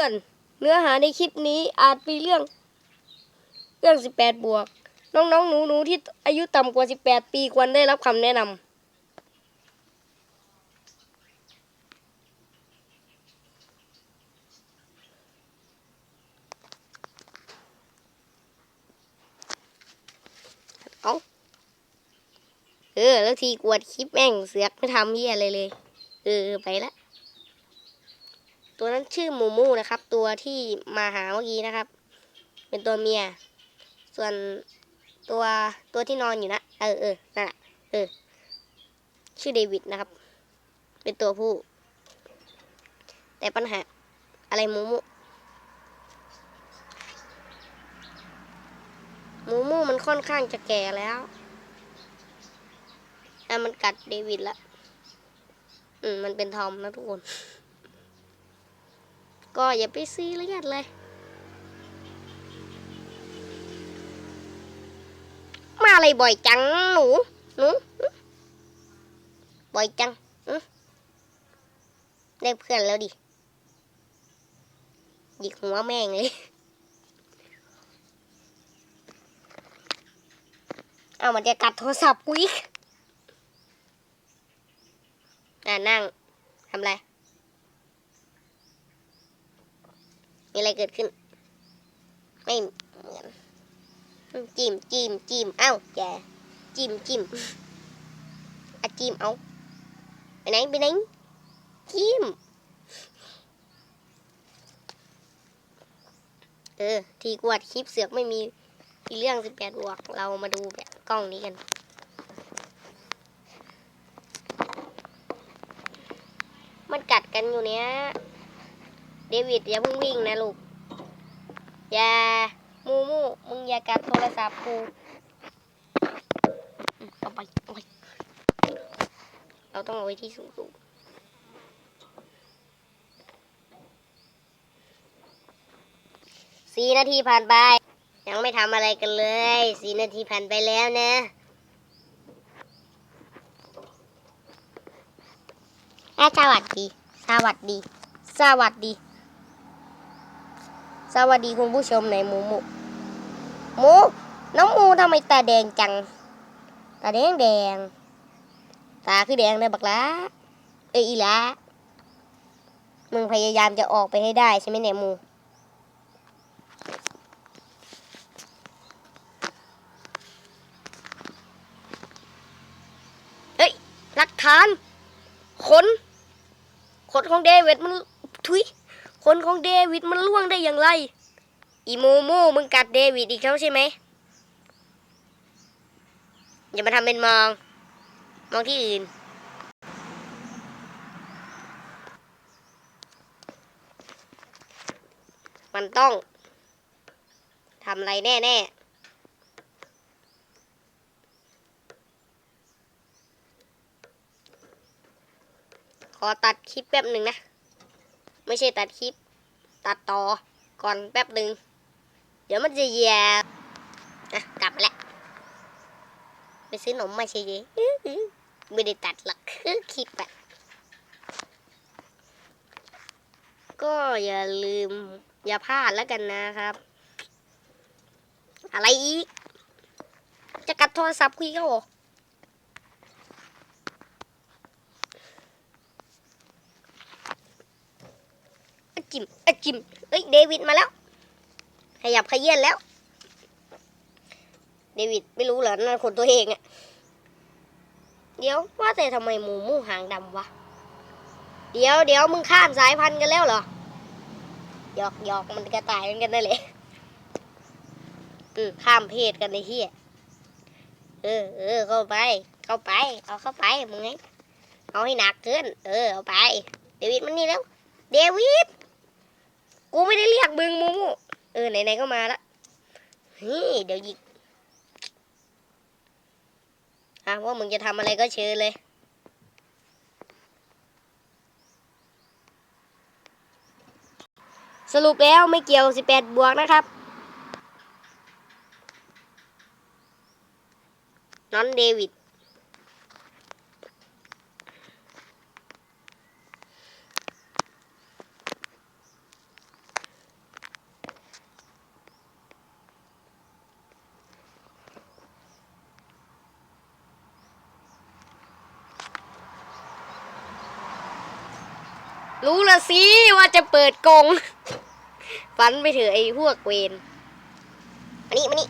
ื่อน เนื้อหาในคลิปนี้อาจมีเรื่อง เรื่อง 18 บวก น้องๆ หนูๆ ที่อายุต่ำกว่า 18 ปีควรได้รับคำแนะนำเอาเออ แล้วทีกวดคลิปแม่งเสือกไม่ทำเหี้ยอะไรเลย เออ ไปละ ตัวนั้นชื่อมูมูนะครับ ตัวที่มาหาเมื่อกี้นะครับ เป็นตัวเมีย ส่วนตัวตัวที่นอนอยู่นะ เออเออนั่นแหละเออ ชื่อเดวิดนะครับ เป็นตัวผู้ แต่ปัญหาอะไรมูมูมูมูมันค่อนข้างจะแก่แล้วอะมันกัดเดวิดละ อืม มันเป็นทอมนะทุกคน ก็อย่าไปซีเรียสเลย มาอะไรบ่อยจังหนูหนูบ่อยจังได้เพื่อนแล้วดิหยิกหัวแม่งเลยเอามันจะกัดโทรศัพท์กูอีกอ่านั่งทำไร อะไรเกิดขึ้น ไม่เหมือนจิ้มจิ้มจิ้มเอ้าแกจิ้มจิ้มอะจิ้มเอาไปไหนไปไหนจิ้มเออ ทีกวดคลิปเสือกไม่มีที่เรื่องสิบแปดบวก เรามาดูแบบกล้องนี้กัน มันกัดกันอยู่เนี้ย เดวิดอย่าเพิ่งวิ่งนะลูก อย่า มูมูมึงอย่ากัดโทรศัพท์กูอืมเอาไปเอาไปเราต้องเอาไว้ที่สูงสูงสี่นาทีผ่านไป ยังไม่ทำอะไรกันเลยสี่นาทีผ่านไปแล้วนะอะสวัสดี สวัสดี สวัสดี สวัสดีคุณผู้ชมในหมูหมูหมูน้องหมูทำไมตาแดงจัง ตาแดงแดง ตาคือแดงเลยบักละเอ้ยอีละมึงพยายามจะออกไปให้ได้ใช่ไหมเนี่ยหมู เฮ้ยหลักฐานขนขนของเดวิดมันทุย คนของเดวิดมันล่วงได้อย่างไร อีโมโมมึงกัดเดวิดอีกแล้วใช่ไหม อย่ามาทำเป็นมอง มองที่อื่น มันต้องทำอะไรแน่ๆขอตัดคลิปแป๊บหนึ่งนะ ไม่ใช่ตัดคลิป ตัดต่อก่อนแป๊บหนึ่งเดี๋ยวมันจะแย่อะกลับมาแล้วไปซื้อหนมมาเฉยๆไม่ได้ตัดหรอกคลิปอะก็อย่าลืม อย่าพลาดแล้วกันนะครับ อะไรอีก จะกัดโทรศัพท์คุยเขาเหรออ จิมอจิมเอ้ยเดวิดมาแล้ว ขยับขยื่นแล้ว เดวิดไม่รู้เหรอนั่นคนตัวเองอะเดี๋ยวว่าแต่ทำไมหมูมูหางดำวะ เดี๋ยวเดี๋ยวมึงข้ามสายพันธุ์กันแล้วเหรอหยอกหยอกมันกระต่ายเหมือนกันนั่นแหละอืมข้ามเพศกันในที่เออเออเข้าไป เข้าไป เอาเข้าไปมึงไงเอาให้หนักขึ้น เออ เอาไป เดวิดมันนี่แล้ว เดวิด กูไม่ได้เรียกมึงมูมูเออไหนๆก็มาละเฮ้ยเดี๋ยวหยิกอะว่ามึงจะทำอะไรก็เชิญเลย สรุปแล้วไม่เกี่ยว 18 บวกนะครับน้อนเดวิด รู้ละสิว่าจะเปิดกงฝันไปเถอะไอ้พวกเวนมานี่มานี่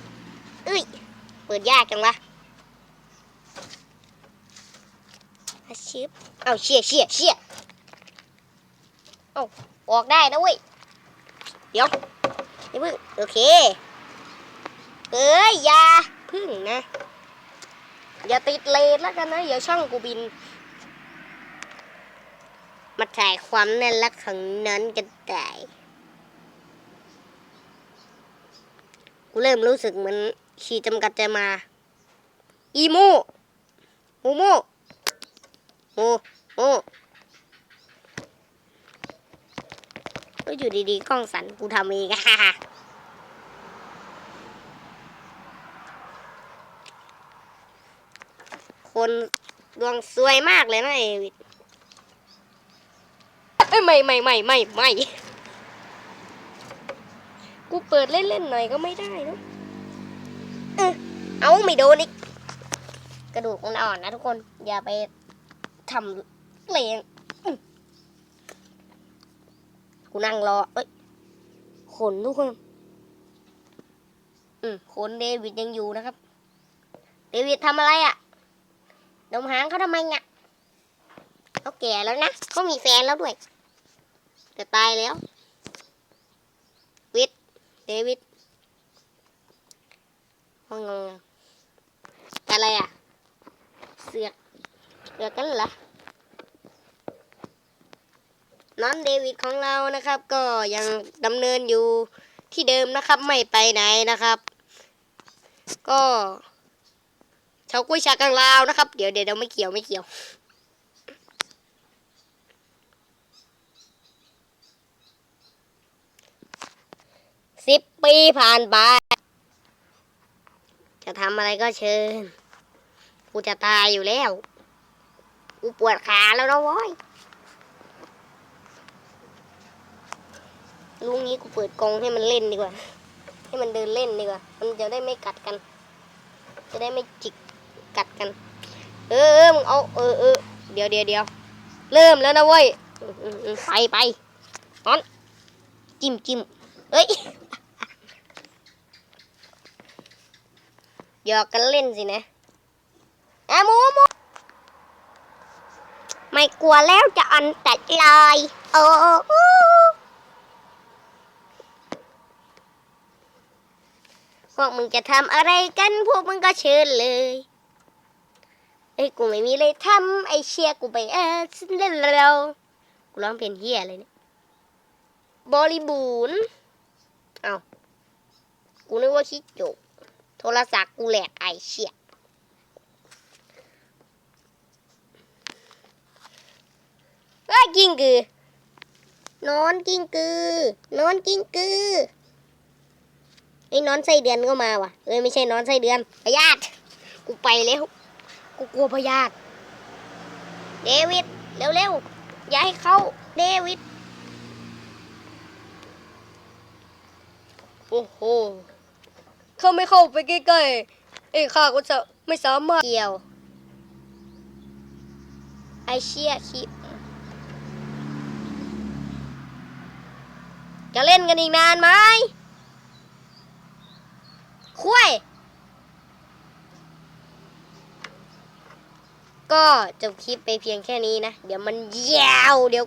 เอ้ย เปิดยากจังวะอาชิบเอาเชี่ยเชี่ยเชี่ยเอาออกได้นะเว้ย เดี๋ยวอย่าพึ่ง โอเค เอ้ย อย่าพึ่งนะ อย่าติดเลนแล้วกันนะเดี๋ยวช่องกูบิน มาถ่ายความน่ารักของนั้นกันได้กูเริ่มรู้สึกเหมือนขีดจำกัดใจมา อีโมโมโมโมโมก็อยู่ดีๆ กล้องสั่นกูทำเองคนดวงสวยมากเลยนะเอวิด เอ้ยไม่ไม่ไม่ไม่ไม่กูเปิดเล่นๆหน่อยก็ไม่ได้นะเออเอาไม่โดนอีกกระดูกมันอ่อนนะทุกคน อย่าไปทำเลงกูนั่งรอเอ้ยขนทุกคน อืมขนเดวิดยังอยู่นะครับ เดวิดทำอะไรอะ่ะดมหางเขาทำไมเนี่ยเขาแก่แล้วนะเขามีแฟนแล้วด้วย จะตายแล้ว วิทย์เดวิดว่างงอะไรอะ เสือกเสือกกันเหรอน้องเดวิดของเรานะครับ ก็ยังดำเนินอยู่ที่เดิมนะครับ ไม่ไปไหนนะครับ ก็ชาวกุ้ยชากังลาวนะครับ เดี๋ยวเดี๋ยวไม่เกี่ยวไม่เกี่ยว สิบปีผ่านไป จะทำอะไรก็เชิญ กูจะตายอยู่แล้ว กูปวดขาแล้วนะว้อยลุงนี้กูเปิดกรงให้มันเล่นดีกว่า ให้มันเดินเล่นดีกว่า มันจะได้ไม่กัดกัน จะได้ไม่จิกกัดกัน เออเออมึงเอาเออเออเดี๋ยวเดี๋ยวเดี๋ยวเริ่มแล้วนะเว้ยอืมอืมอืมไปไปนอนจิ้มจิ้มเอ้ย หยอกกันเล่นสินะอะหมูหมูไม่กลัวแล้วจะอันตัดลายเออพวกมึงจะทำอะไรกัน พวกมึงก็เชิญเลยไอ้ยกูไม่มีเลยทำไอ้เชียกูไปเออฉันเล่นเรากูร้องเพลงเฮียอะไรเนี่ยบริบูรณ์เอากูนึกว่าคิดจบ โทรศัพท์กูแหลกไอเชี่ยเอ้ยกิ้งกือนอนกิ้งกือนอนกิ้งกือไอ้นอนไส้เดือนก็มาว่ะเอ้ยไม่ใช่นอนไส้เดือนพยาธิกูไปแล้ว กูกลัวพยาธิเดวิดเร็วๆอย่าให้เข้าเดวิดโอ้โห เขาไม่เข้าไปใกล้ๆ เอ้ยข้าก็จะไม่สามารถเกี่ยว ไอเชี่ยคิจะเล่นกันอีกนานไหมคุยก็จบคลิปไปเพียงแค่นี้นะ เดี๋ยวมันยาวเดี๋ยว